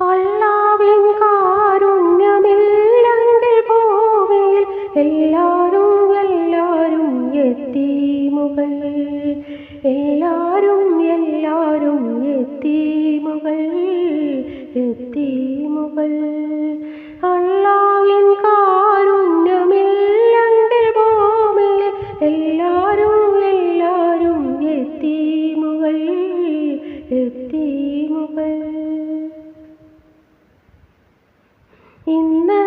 അള്ളാവിൻ കാരുണ്യമില്ലെങ്കിൽ പോവിൽ എല്ലാരും എല്ലാരും എത്തീമുകൾ എല്ലാരും എല്ലാരും എത്തീമുകൾ എത്തീമുകൾ കാരുണ്യമില്ലെങ്കിൽ പോവിൽ എല്ലാരും എല്ലാരും എത്തീമുകൾ എത്തീമുകൾ ഇന്ന്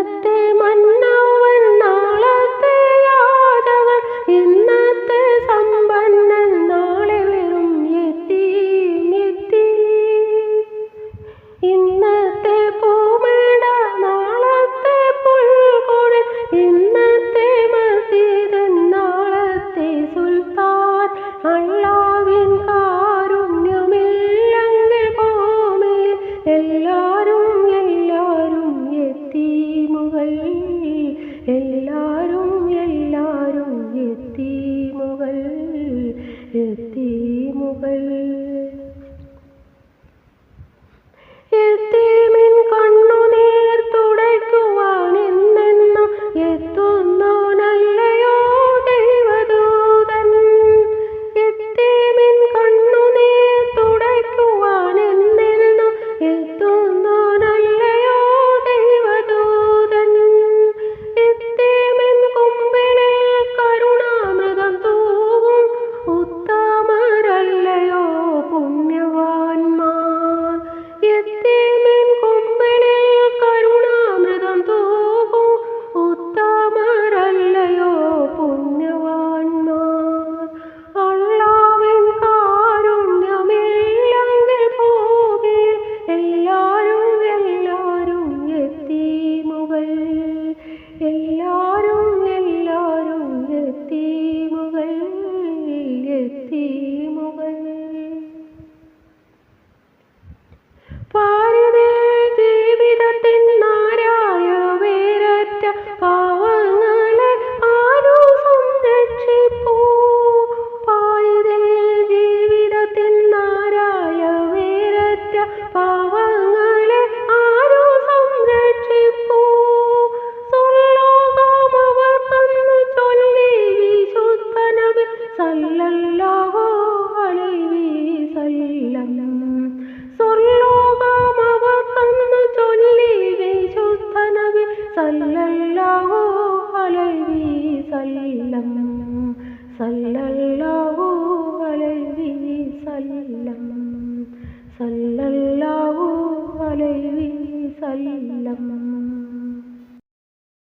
എല്ലാരും എല്ലാരും എത്തി എല്ലാരും എത്തിമുകൾ എത്തിമുകൾ സല്ലല്ലാഹു അലൈഹി സല്ലം സല്ലല്ലാഹു അലൈഹി സല്ലം